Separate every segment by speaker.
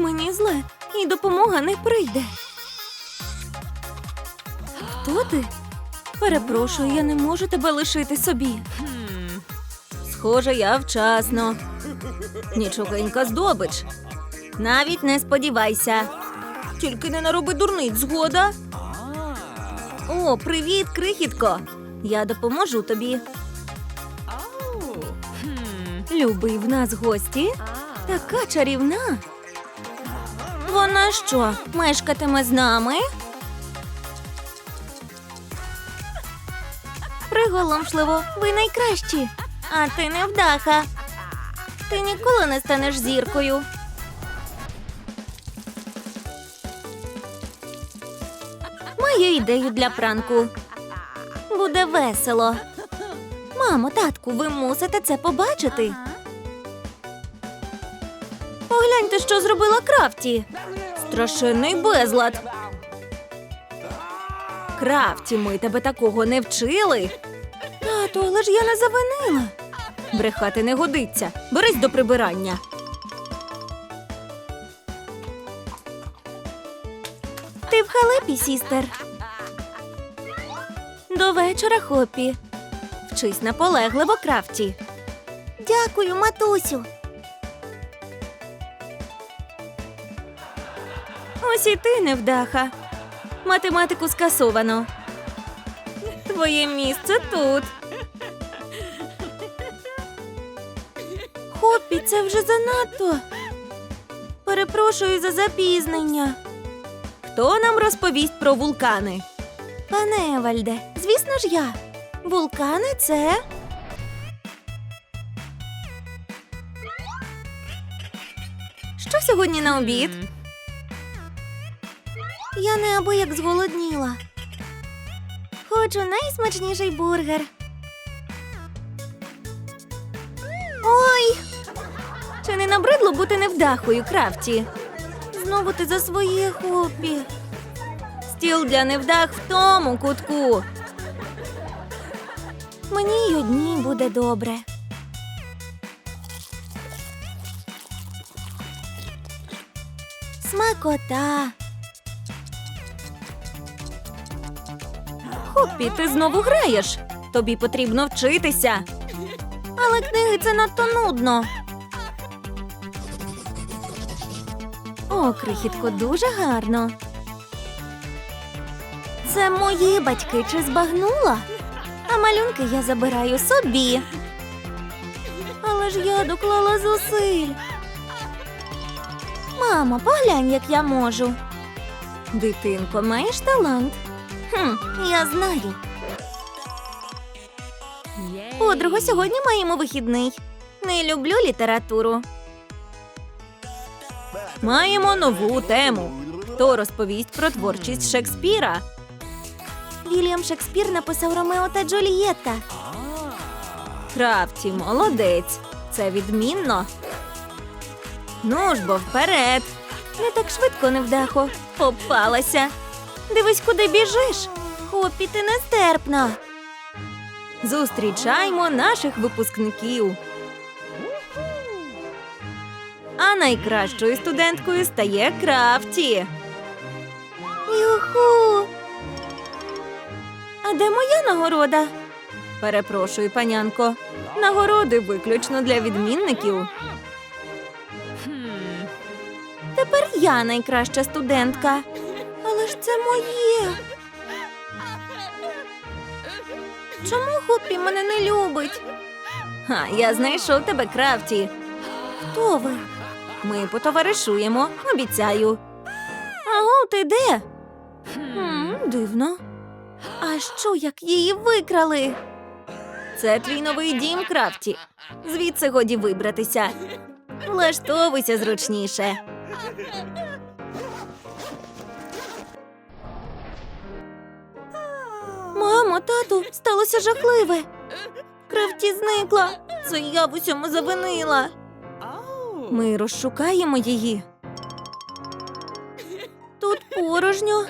Speaker 1: мені зле, і допомога не прийде. Хто ти? Перепрошую, я не можу тебе лишити собі. Схоже, я вчасно. Нічогенька здобич. Навіть не сподівайся. Тільки не нароби дурниць, згода. О, привіт, крихітко. Я допоможу тобі. Любий в нас гості. Така чарівна. Вона що, мешкатиме з нами? Приголомшливо, ви найкращі. А ти невдаха. Ти ніколи не станеш зіркою. Маю ідею для пранку. Буде весело. Мамо, татку, ви мусите це побачити. Погляньте, що зробила Крафті. Страшенний безлад. Крафті, ми тебе такого не вчили. Тату, але ж я не завинила. Брехати не годиться. Берись до прибирання. Ти в халепі, сістер. До вечора, Хопі. Вчись наполегливо, Крафті. Дякую, матусю. Ось і ти невдаха. Математику скасовано. Твоє місце тут. Хопі, це вже занадто. Перепрошую за запізнення. Хто нам розповість про вулкани? Пане Евальде, звісно ж я. Вулкани це. Що сьогодні на обід? Я неабияк зголодніла. Хочу найсмачніший бургер. Ой! Чи не набридло бути невдахою, Крафті? Знову ти за своє хопі. Стіл для невдах в тому кутку. Мені й одній буде добре. Смакота. Хоппі, ти знову граєш. Тобі потрібно вчитися. Але книги це надто нудно. О, крихітко, дуже гарно. Це мої батьки чи збагнула? А малюнки я забираю собі. Але ж я доклала зусиль. Мамо, поглянь, як я можу. Дитинко, маєш талант? Хм, я знаю. Подруга, сьогодні маємо вихідний. Не люблю літературу. Маємо нову тему. Хто розповість про творчість Шекспіра? Вільям Шекспір написав Ромео та Джульєтта. Крафті, молодець. Це відмінно. Ну ж бо вперед. Не так швидко, невдахо. Попалася. Дивись, куди біжиш. Хопі, ти нестерпна. Зустрічаймо наших випускників. А найкращою студенткою стає Крафті. Юху. А де моя нагорода? Перепрошую, панянко. Нагороди виключно для відмінників. Тепер я найкраща студентка. Але ж це моє. Чому Хоппі мене не любить? Ха, я знайшов тебе, Крафті. Хто ви? Ми потоваришуємо, обіцяю. Аго, ти де? Дивно. А що, як її викрали? Це твій новий дім, Крафті. Звідси годі вибратися. Влаштовуйся зручніше. Мамо, тату, сталося жахливе. Крафті зникла. Це я в усьому завинила. Ми розшукаємо її. Тут порожньо.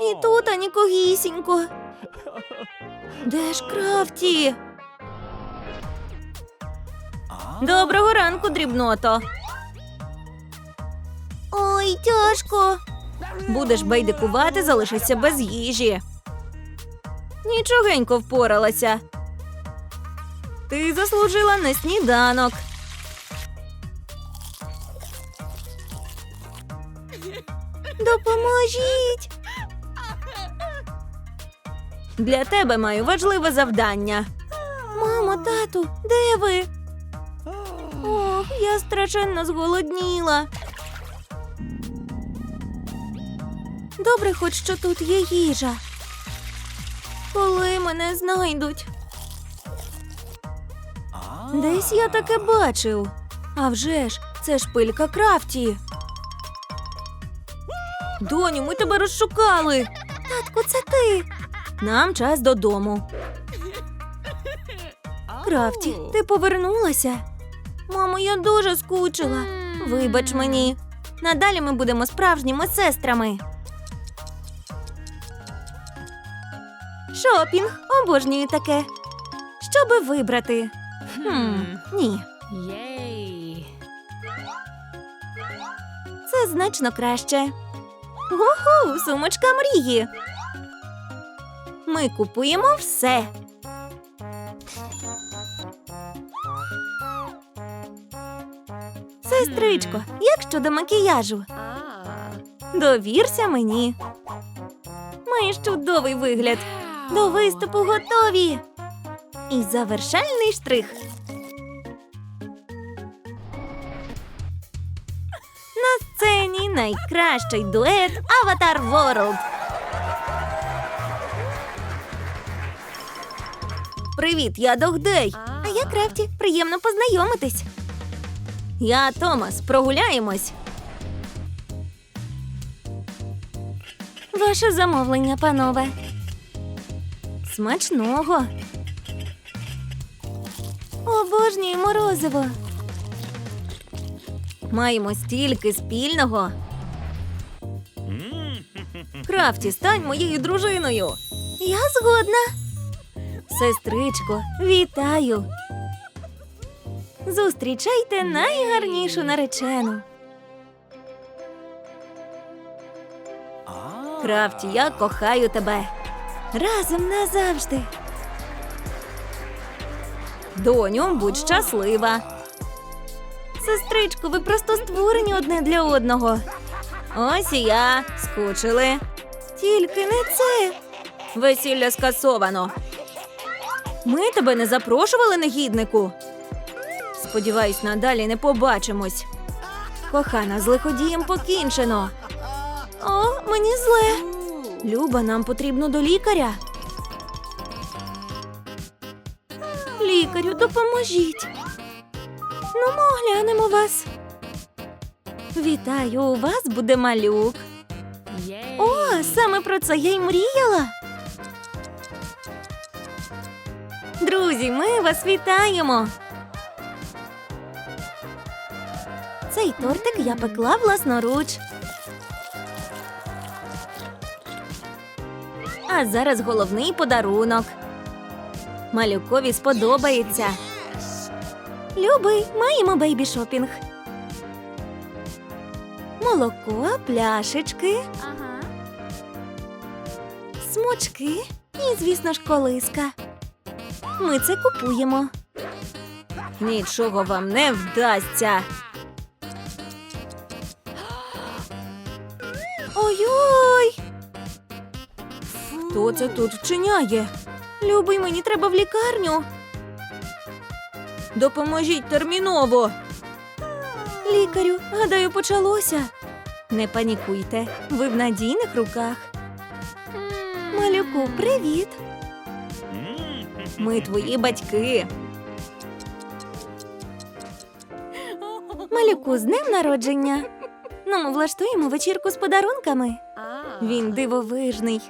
Speaker 1: І тут анікогісінько. Де ж Крафті? Доброго ранку, дрібното. Ой, тяжко. Будеш байдикувати, залишишся без їжі. Нічогенько впоралася. Ти заслужила на сніданок. Допоможіть. Для тебе маю важливе завдання. Мамо, тату, де ви? Ох, я страшенно зголодніла. Добре, хоч що тут є їжа. Коли мене знайдуть? Десь я таке бачив. А вже ж, це шпилька крафті. Доню, ми тебе розшукали. Татку, це ти. Нам час додому. Крафті, ти повернулася? Мамо, я дуже скучила. Вибач мені. Надалі ми будемо справжніми сестрами. Шопінг, обожнюю таке. Що би вибрати? Хм, ні,
Speaker 2: Yay.
Speaker 1: це значно краще. Гу-ху, сумочка мрії. Ми купуємо все. Сестричко, як щодо макіяжу? Довірся мені. Маєш чудовий вигляд. До виступу готові. І завершальний штрих. На сцені найкращий дует Аватар Ворлд. Привіт, я Догдей. А я Крафті. Приємно познайомитись. Я Томас. Прогуляємось. Ваше замовлення, панове. Смачного. Обожнюю морозиво. Маємо стільки спільного. Крафті, стань моєю дружиною. Я згодна. Сестричко, вітаю. Зустрічайте найгарнішу наречену. Крафті, я кохаю тебе. Разом назавжди. Доню, будь щаслива. Сестричко, ви просто створені одне для одного. Ось і я скучили. Тільки не це. Весілля скасовано. Ми тебе не запрошували, негіднику. Сподіваюсь, надалі не побачимось. Кохана, з лиходієм покінчено. О, мені зле. Люба, нам потрібно до лікаря. Лікарю, допоможіть. Ну, ми оглянемо вас. Вітаю, у вас буде малюк. О, саме про це я й мріяла. Друзі, ми вас вітаємо. Цей тортик я пекла власноруч. А зараз головний подарунок. Малюкові сподобається. Любий, маємо бейбі шопінг. Молоко, пляшечки,
Speaker 2: Ага.
Speaker 1: смочки і, звісно ж, колиска. Ми це купуємо. Нічого вам не вдасться. Ой-ой! Хто це тут вчиняє? Любий, мені треба в лікарню. Допоможіть терміново. Лікарю, гадаю, почалося. Не панікуйте, ви в надійних руках. Малюку, привіт. Ми твої батьки. Малюку, з днем народження. Ну, ми влаштуємо вечірку з подарунками. Він дивовижний.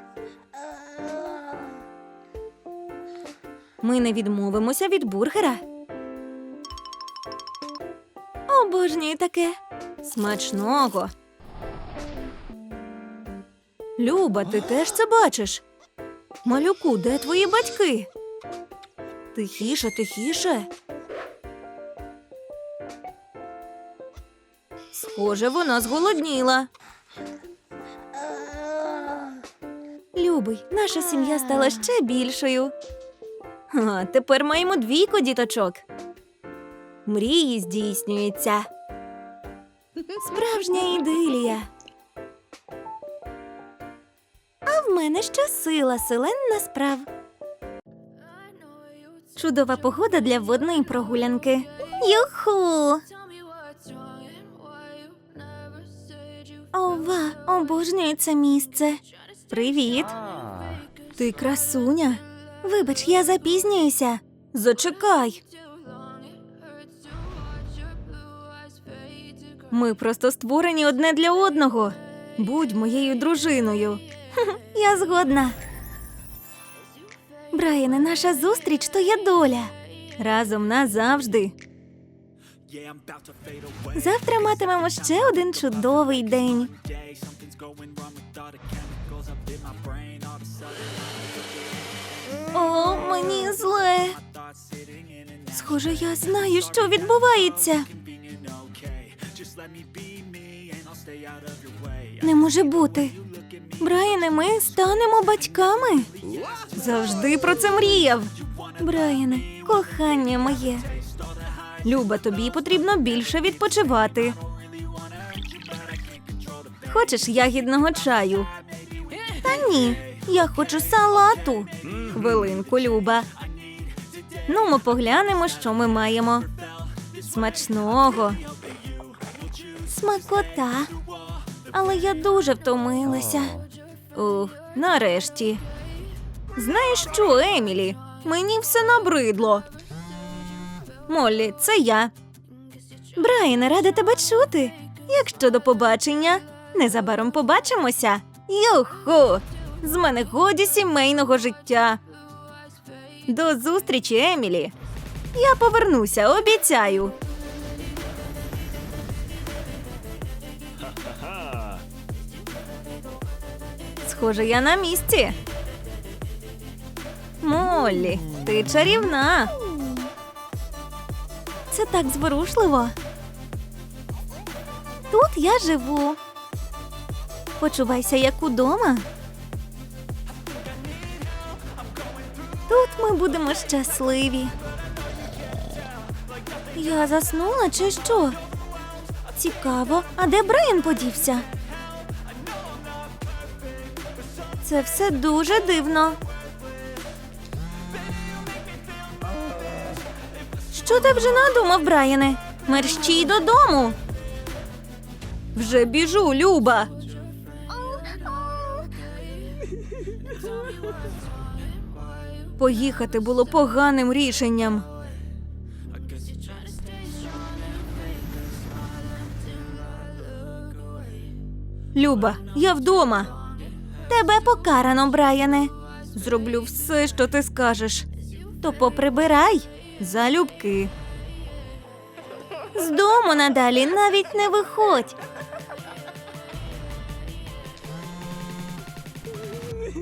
Speaker 1: Ми не відмовимося від бургера. Обожнюю таке. Смачного. Люба, ти теж це бачиш? Малюку, де твої батьки? Тихіше, тихіше. Схоже, вона зголодніла. Любий, наша сім'я стала ще більшою. А тепер маємо двійко діточок. Мрії здійснюються. Справжня ідилія. А в мене щосила селенна справ. Чудова погода для водної прогулянки. Юху! Ова, обожнюю це місце. Привіт. Ти красуня. Вибач, я запізнююся. Зачекай. Ми просто створені одне для одного. Будь моєю дружиною. Я згодна. Брайане, наша зустріч то є доля. Разом назавжди. Завтра матимемо ще один чудовий день. О, мені зле. Схоже, я знаю, що відбувається. Не може бути. Брайане, ми станемо батьками. Завжди про це мріяв. Брайане, кохання моє. Люба, тобі потрібно більше відпочивати. Хочеш ягідного чаю? Та ні, я хочу салату. Хвилинку, Люба. Ну, ми поглянемо, що ми маємо. Смачного. Смакота. Але я дуже втомилася. Ух, нарешті. Знаєш що, Емілі? Мені все набридло. Моллі, це я. Брайане, рада тебе чути. Як щодо побачення, незабаром побачимося. Юху! З мене годі сімейного життя. До зустрічі, Емілі. Я повернуся, обіцяю. Схоже, я на місці. Моллі, ти чарівна. Це так зворушливо. Тут я живу. Почувайся як удома. Тут ми будемо щасливі. Я заснула чи що? Цікаво, а де Брайан подівся? Це все дуже дивно. Що ти вже надумав, Брайане? Мерщій додому. Вже біжу, Люба. Поїхати було поганим рішенням. Люба, я вдома. Тебе покарано, Брайане. Зроблю все, що ти скажеш. То поприбирай залюбки. З дому надалі навіть не виходь.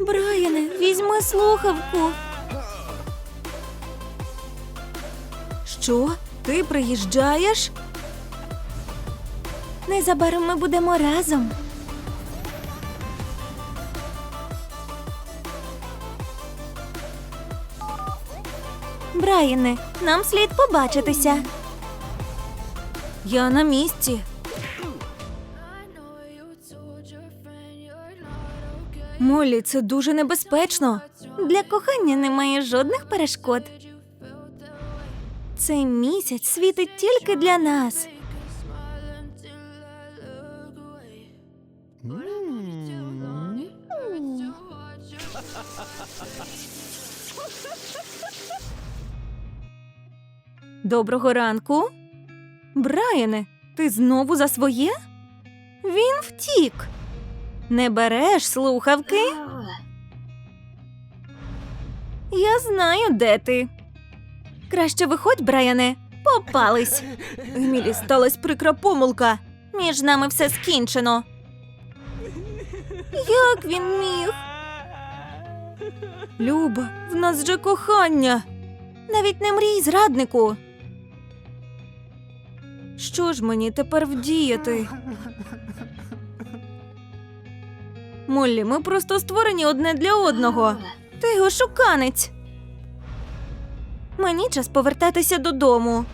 Speaker 1: Брайане, візьми слухавку. Що? Ти приїжджаєш? Незабаром ми будемо разом. Брайане, нам слід побачитися. Я на місці. Молі, це дуже небезпечно. Для кохання немає жодних перешкод. Цей місяць світить тільки для нас. Доброго ранку. Брайане, ти знову за своє? Він втік. Не береш слухавки? Я знаю, де ти. Краще виходь, Брайане. Попались. Емілі сталась прикра помилка. Між нами все скінчено. Як він міг? Люба, в нас же кохання. Навіть не мрій, зраднику. Що ж мені тепер вдіяти? Моллі, ми просто створені одне для одного. Ти його шуканець. Мені час повертатися додому.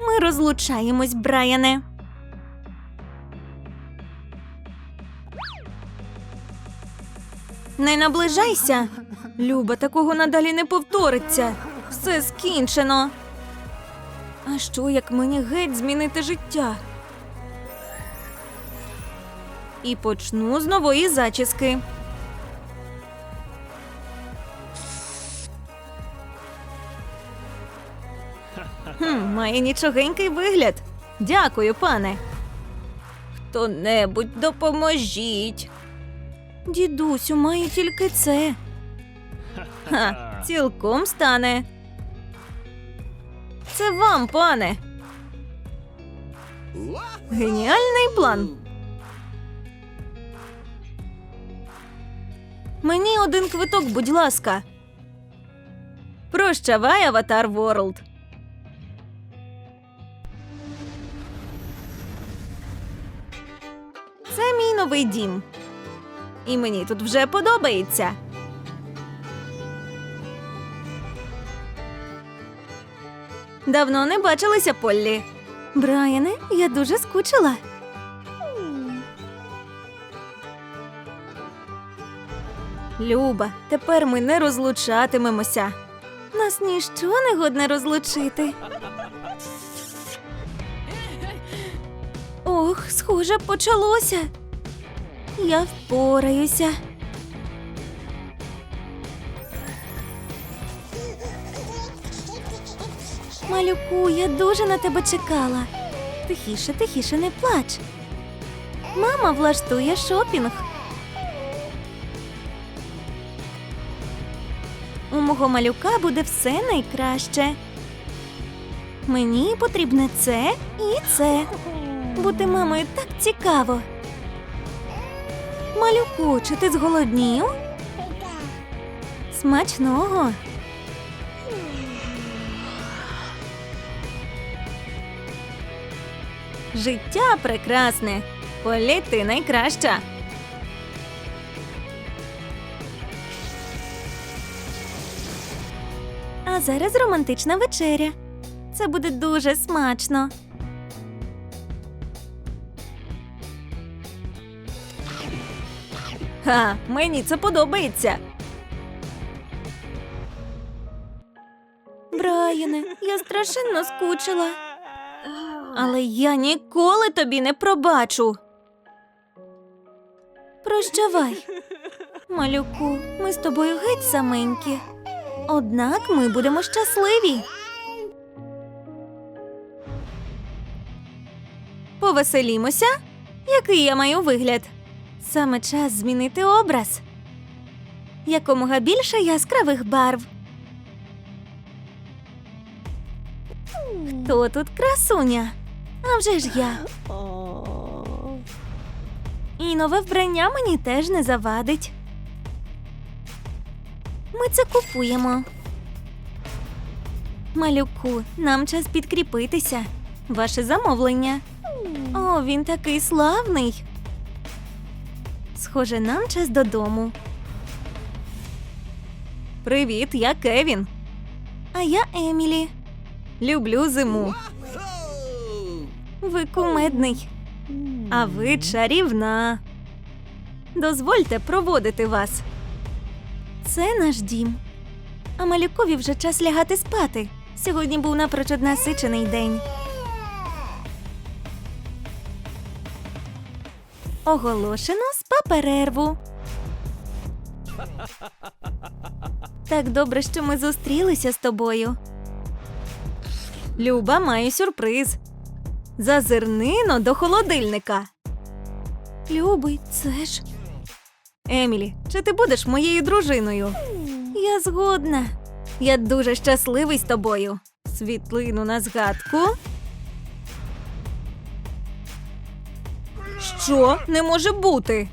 Speaker 1: Ми розлучаємось, Брайане. Не наближайся. Люба, такого надалі не повториться. Все скінчено. А що, як мені геть змінити життя? І почну з нової зачіски. Має нічогенький вигляд. Дякую, пане. Хто-небудь допоможіть. Дідусю, має тільки це. Ха, цілком стане. Це вам, пане. Геніальний план. Мені один квиток, будь ласка. Прощавай, Аватар Ворлд. Новий дім. І мені тут вже подобається. Давно не бачилися, Поллі. Брайане, я дуже скучила. Люба, тепер ми не розлучатимемося. Нас ніщо не годне розлучити. Ох, схоже, почалося. Я впораюся. Малюку, я дуже на тебе чекала. Тихіше, тихіше, не плач. Мама влаштує шопінг. У мого малюка буде все найкраще. Мені потрібне це і це. Бути мамою так цікаво. Малюку, чи ти зголоднів? Смачного. Життя прекрасне. Полі, ти найкраща. А зараз романтична вечеря. Це буде дуже смачно. Ха, мені це подобається. Брайане, я страшенно скучила. Але я ніколи тобі не пробачу. Прощавай. Малюку, ми з тобою геть саменькі. Однак ми будемо щасливі. Повеселімося? Який я маю вигляд? Саме час змінити образ. Якомога більше яскравих барв. Хто тут красуня? А вже ж я. І нове вбрання мені теж не завадить. Ми це купуємо. Малюку, нам час підкріпитися. Ваше замовлення. О, він такий славний. Схоже, нам час додому. Привіт, я Кевін. А я Емілі. Люблю зиму. Ви кумедний, а ви чарівна. Дозвольте проводити вас. Це наш дім. А малюкові вже час лягати спати. Сьогодні був напрочуд насичений день. Оголошено спа-перерву. Так добре, що ми зустрілися з тобою. Люба, маю сюрприз. Зазирнино до холодильника. Любий, це ж. Емілі, чи ти будеш моєю дружиною? Я згодна. Я дуже щасливий з тобою. Світлину на згадку. Що не може бути?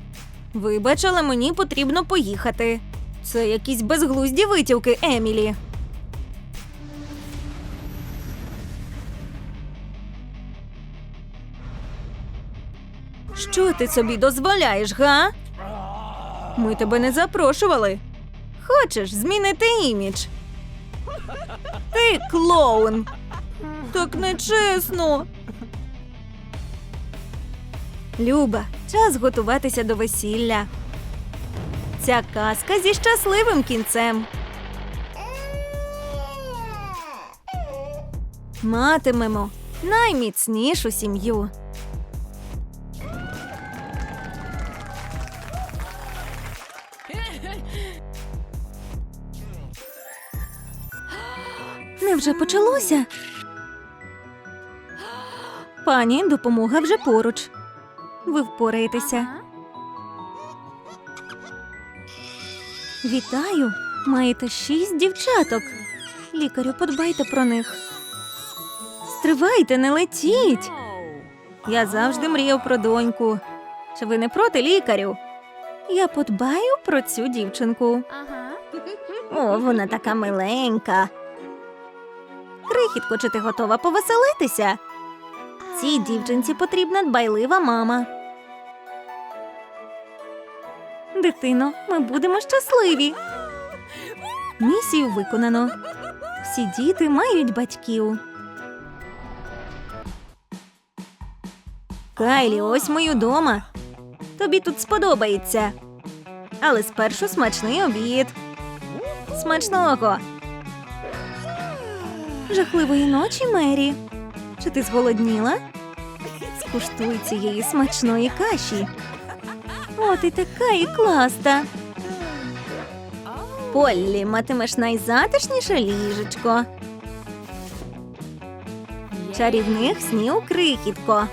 Speaker 1: Вибач, але мені потрібно поїхати. Це якісь безглузді витівки, Емілі. Що ти собі дозволяєш, га? Ми тебе не запрошували. Хочеш змінити імідж? Ти клоун. Так нечесно. Люба, час готуватися до весілля. Ця казка зі щасливим кінцем. Матимемо найміцнішу сім'ю. Невже почалося? Пані, допомога вже поруч. Ви впораєтеся. Вітаю! Маєте шість дівчаток. Лікарю, подбайте про них. Стривайте, не летіть. Я завжди мріяв про доньку. Чи ви не проти лікарю? Я подбаю про цю дівчинку.
Speaker 2: Ага.
Speaker 1: О, вона така миленька. Крихітко, чи ти готова повеселитися? Цій дівчинці потрібна дбайлива мама. Дитино, ми будемо щасливі. Місію виконано. Всі діти мають батьків. Кайлі, ось ми дома. Тобі тут сподобається. Але спершу смачний обід. Смачного. Жахливої ночі, Мері. Чи ти зголодніла? Скуштуй цієї смачної каші. О, ти така і класта. Поллі, матимеш найзатишніше ліжечко. Чарівних снів крихітко.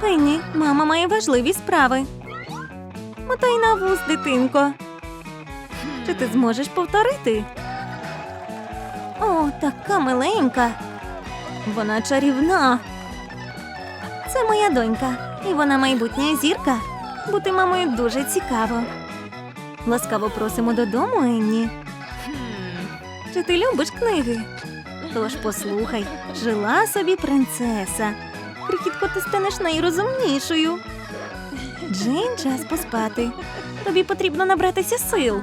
Speaker 1: Пенні, мама має важливі справи. Мотай на вуз, дитинко. Чи ти зможеш повторити? О, така миленька. Вона чарівна. Це моя донька, і вона майбутня зірка. Бути мамою дуже цікаво. Ласкаво просимо додому, Енні. Чи ти любиш книги? Тож послухай, жила собі принцеса. Крихітко, ти станеш найрозумнішою. Джейн, час поспати. Тобі потрібно набратися сил,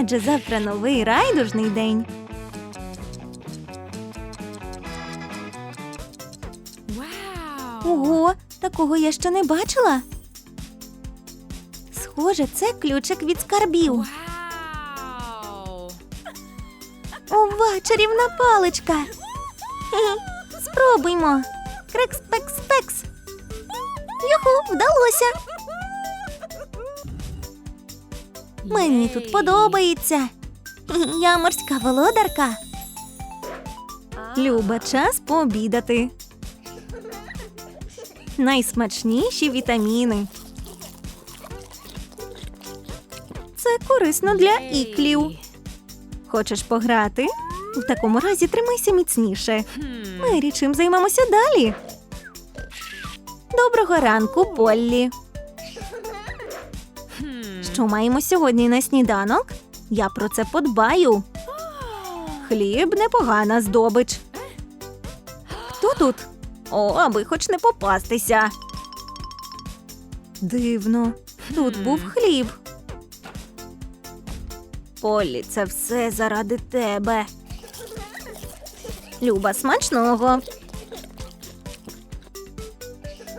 Speaker 1: адже завтра новий райдужний день. Ого, такого я ще не бачила. Схоже, це ключик від скарбів.
Speaker 2: Вау.
Speaker 1: Ова, чарівна паличка. Спробуймо. Крекс, пекс, пекс. Юху, вдалося. Мені тут подобається. Я морська володарка. Люба, час пообідати. Найсмачніші вітаміни. Це корисно для іклів. Хочеш пограти? В такому разі тримайся міцніше. Мері, чим займемося далі? Доброго ранку, Поллі. Що маємо сьогодні на сніданок? Я про це подбаю. Хліб непогана здобич. Хто тут? О, аби хоч не попастися. Дивно, тут був хліб. Полі, це все заради тебе. Люба, смачного.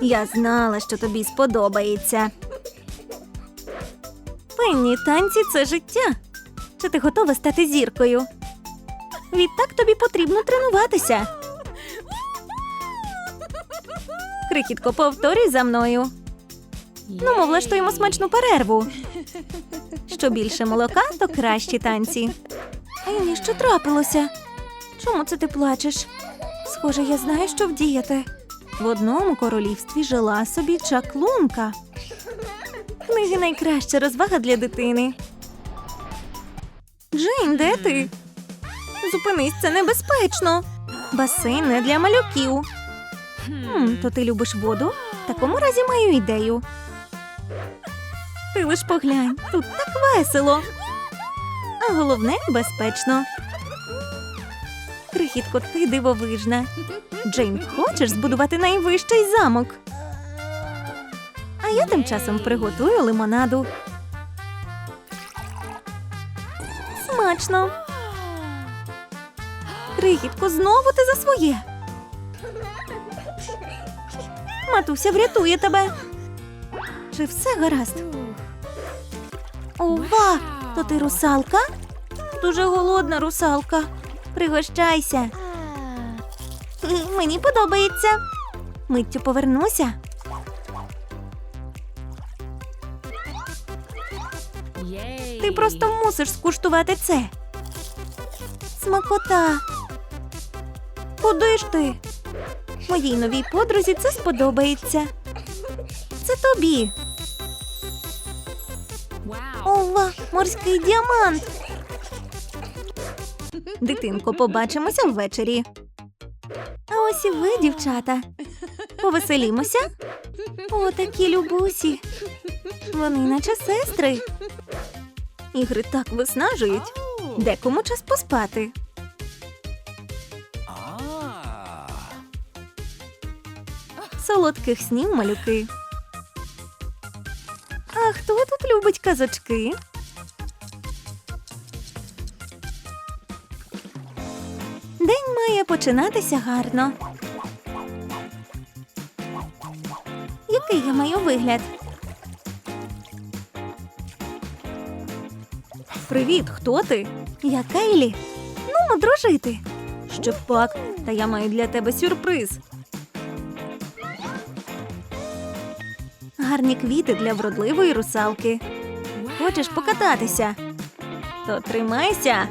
Speaker 1: Я знала, що тобі сподобається. Пенні, танці це життя. Чи ти готова стати зіркою? Відтак тобі потрібно тренуватися. Крихітко, повторюй за мною. Ну, ми влаштуємо смачну перерву. Що більше молока, то кращі танці. Ені, що трапилося? Чому це ти плачеш? Схоже, я знаю, що вдіяти. В одному королівстві жила собі чаклунка. Книги найкраща розвага для дитини. Джейн, де ти? Зупинись, це небезпечно. Басейн не для малюків. Хм, то ти любиш воду? В такому разі маю ідею. Ти лиш поглянь, тут так весело. А головне безпечно. Крихітко, ти дивовижна. Джейн, хочеш збудувати найвищий замок? А Я тим часом приготую лимонаду. Смачно. Крихітко, знову ти за своє. Матуся врятує тебе. Чи все гаразд? Ова! То ти русалка? Дуже голодна русалка. Пригощайся. Мені подобається. Миттю повернуся. Ти просто мусиш скуштувати це. Смакота. Куди ж ти? Моїй новій подрузі це сподобається. Це тобі. Ова, морський діамант. Дитинко, побачимося ввечері. А ось і ви, дівчата. Повеселімося. О, такі любусі. Вони наче сестри. Ігри так виснажують. Декому час поспати. Солодких снів малюки. А хто тут любить казочки? День має починатися гарно. Який я маю вигляд? Привіт, хто ти? Я Кейлі. Ну, дружити. Ще пак, та я маю для тебе сюрприз. Гарні квіти для вродливої русалки. Хочеш покататися? То тримайся.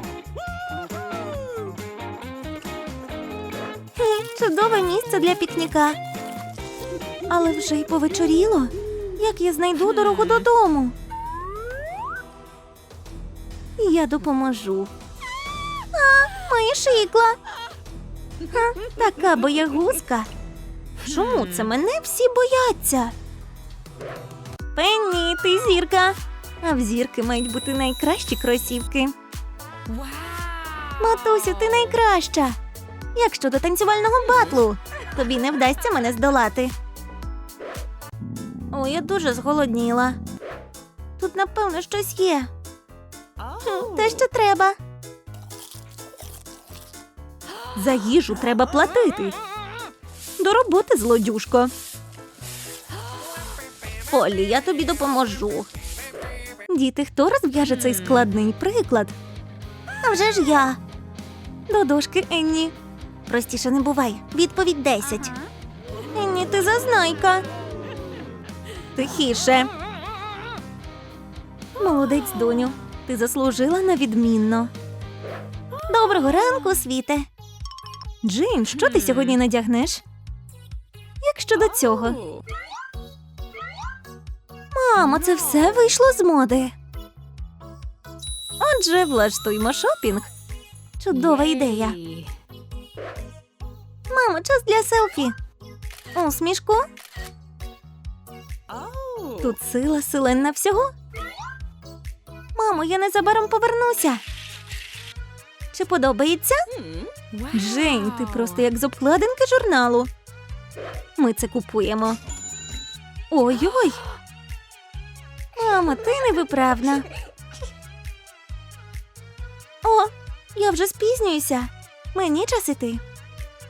Speaker 1: Чудове місце для пікніка. Але вже й повечоріло. Як я знайду дорогу додому? Я допоможу. А, моя шикла. Ха, така боягузка. Чому це мене всі бояться? Пенні, ти зірка. А в зірки мають бути найкращі кросівки. Матусю, ти найкраща. Як щодо танцювального батлу? Тобі не вдасться мене здолати. О, я дуже зголодніла. Тут, напевно, щось є. Хм, Те, що треба. За їжу треба платити. До роботи, злодюшко. Полі, я тобі допоможу. Діти, хто розв'яже цей складний приклад? А вже ж я. До дошки, Енні. Простіше не бувай. Відповідь 10. Енні, ти зазнайка. Тихіше. Молодець, доню. Ти заслужила на відмінно. Доброго ранку, світе. Джейн, що ти сьогодні надягнеш? Як щодо цього? Мамо, це все вийшло з моди. Отже, влаштуймо шопінг. Чудова ідея. Мамо, час для селфі. Усмішку. Тут сила силенна всього. Мамо, я незабаром повернуся. Чи подобається? Джейн, ти просто як з обкладинки журналу. Ми це купуємо. Ой-ой. Мамо, ти невиправна. О, я вже спізнююся. Мені час іти.